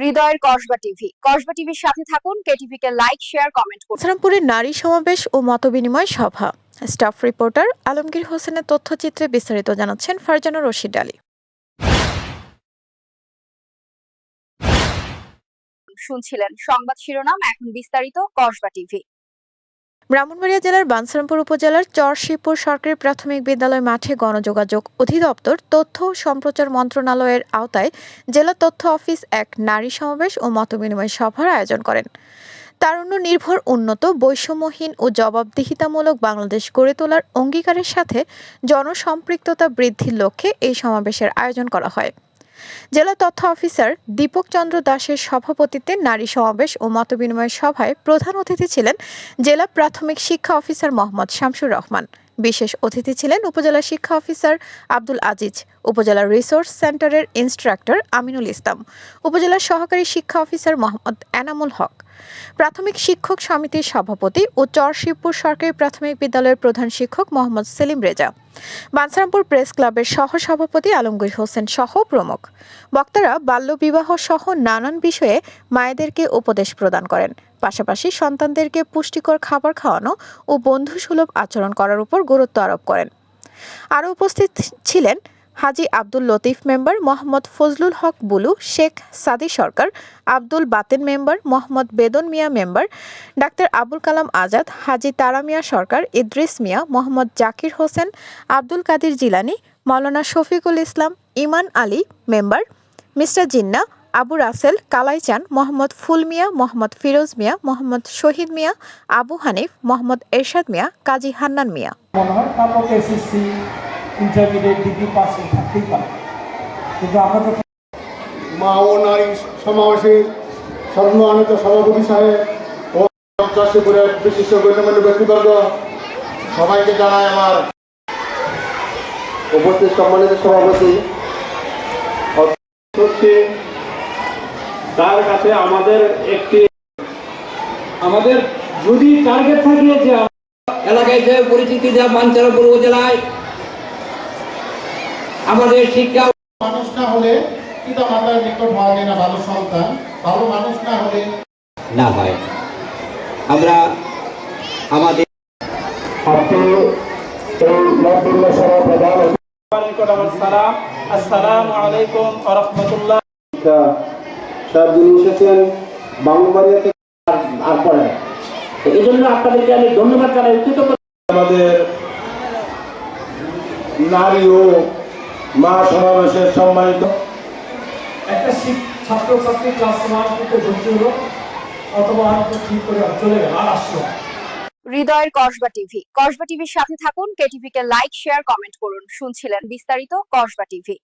হৃদয়ের কসবা টিভি। কসবা টিভির সাথে থাকুন কেটিভি কে লাইক শেয়ার কমেন্ট করুন। ইসলামপুরে নারী সমাবেশ ও মতবিনিময় সভা। স্টাফ রিপোর্টার আলমগীর হোসেনের তথ্যচিত্রে বিস্তারিত জানাচ্ছেন ফারজানা রশিদ আলী। শুনছিলেন সংবাদ শিরোনাম এখন বিস্তারিত কসবা টিভি। ব্রাহ্মণবাড়িয়া জেলার বানসারামপুর উপজেলার চরশিবপুর সরকারি প্রাথমিক বিদ্যালয় মাঠে গণযোগাযোগ অধিদপ্তর তথ্য সম্প্রচার মন্ত্রণালয়ের আওতায় জেলা তথ্য অফিস এক নারী সমাবেশ ও মতবিনিময় সভার আয়োজন করেন। তারুণ্য নির্ভর উন্নত, বৈষম্যহীন ও জবাবদিহিতামূলক বাংলাদেশ গড়ে তোলার অঙ্গীকারের সাথে জনসম্পৃক্ততা বৃদ্ধির লক্ষ্যে এই সমাবেশের আয়োজন করা হয়। জেলা তথ্য অফিসার দীপক চন্দ্র দাসের সভাপতিত্বে নারী সমাবেশ ও মতবিনিময় সভায় প্রধান অতিথি ছিলেন জেলা প্রাথমিক শিক্ষা অফিসার মোহাম্মদ শামসুর রহমান। বিশেষ অতিথি ছিলেন উপজেলা শিক্ষা অফিসার আব্দুল আজিজ, উপজেলা রিসোর্স সেন্টারের ইনস্ট্রাক্টর আমিনুল ইসলাম, উপজেলা সহকারী শিক্ষা অফিসার মোহাম্মদ এনামুল হক প্রাথমিক শিক্ষক সমিতির সভাপতি ও চরশিবপুর সরকারি প্রাথমিক বিদ্যালয়ের প্রধান শিক্ষক মোহাম্মদ সেলিম রেজা, বানসারামপুর প্রেস ক্লাবের সহ সভাপতি আলমগীর হোসেন সহ প্রমুখ। বক্তারা বাল্যবিবাহ সহ নানান বিষয়ে মায়েদেরকে উপদেশ প্রদান করেন। পাশাপাশি সন্তানদেরকে পুষ্টিকর খাবার খাওয়ানো ও বন্ধুসুলভ আচরণ করার উপর গুরুত্ব আরোপ করেন। আরও উপস্থিত ছিলেন Haji Abdul Latif member Mohammad Fazlul Haque Bulu, Sheikh Sadi Sarkar, Abdul Baten member Mohammad Bedon Mia member, doctor Abul Kalam Azad, Haji Tara Mia Sarkar, Idris Mia, Mohammad Zakir Hossain, Abdul Kadir Jilani, Maulana Shafiqul Islam, Iman Ali member, mister Jinnah, Abu Rasel Kalaichan Mohammad Ful Mia, Mohammad Firoz Mia, Mohammad Shahid Mia, Abu Hanif, Mohammad Ershad Mia, Kazi Hannan Mia. Intermediate degree pass থাকতেই পারে। কিন্তু আমরা যখন মা ও নারী সমাবেশের সম্মানিত সভাপতি সাহেব ও চর্ষিপুরের বিশিষ্ট গণ্যমান্য ব্যক্তিবর্গ সবাইকে জানাই আমার উপস্থিত সম্মানিত সভাপতি। হচ্ছে তার কাছে আমাদের একটি আমাদের যদি টার্গেট থাকে যে এলাকায় যে পরিচিতি যা বাঞ্ছারামপুর উপজেলায় আমাদের শিক্ষা মানুষ না হলে পিতা মাতার নিকট হওয়া যায় না ভালো সন্তান ভালো মানুষ না হলে না হয়। আমরা আমাদের নিকট আমার সালাম আসসালামু আলাইকুম ওয়া রাহমাতুল্লাহ স্যার যিনি এসেছেন বাংলাবাড়িয়া থেকে আর এই জন্য আপনাদেরকে আমি ধন্যবাদ জানাই আমাদের নারী ও মা সমাবেশের সম্মানিত। একটা শিক- ছাত্র ছাত্রী ক্লাস ওয়ান থেকে ভর্তি হলো অথবা ঠিক করে চলে গেল আর আসলো হৃদয়ের কসবা টিভি। কসবা টিভির সাথে থাকুন কেটিভিকে লাইক শেয়ার কমেন্ট করুন। শুনছিলেন বিস্তারিত কসবা টিভি।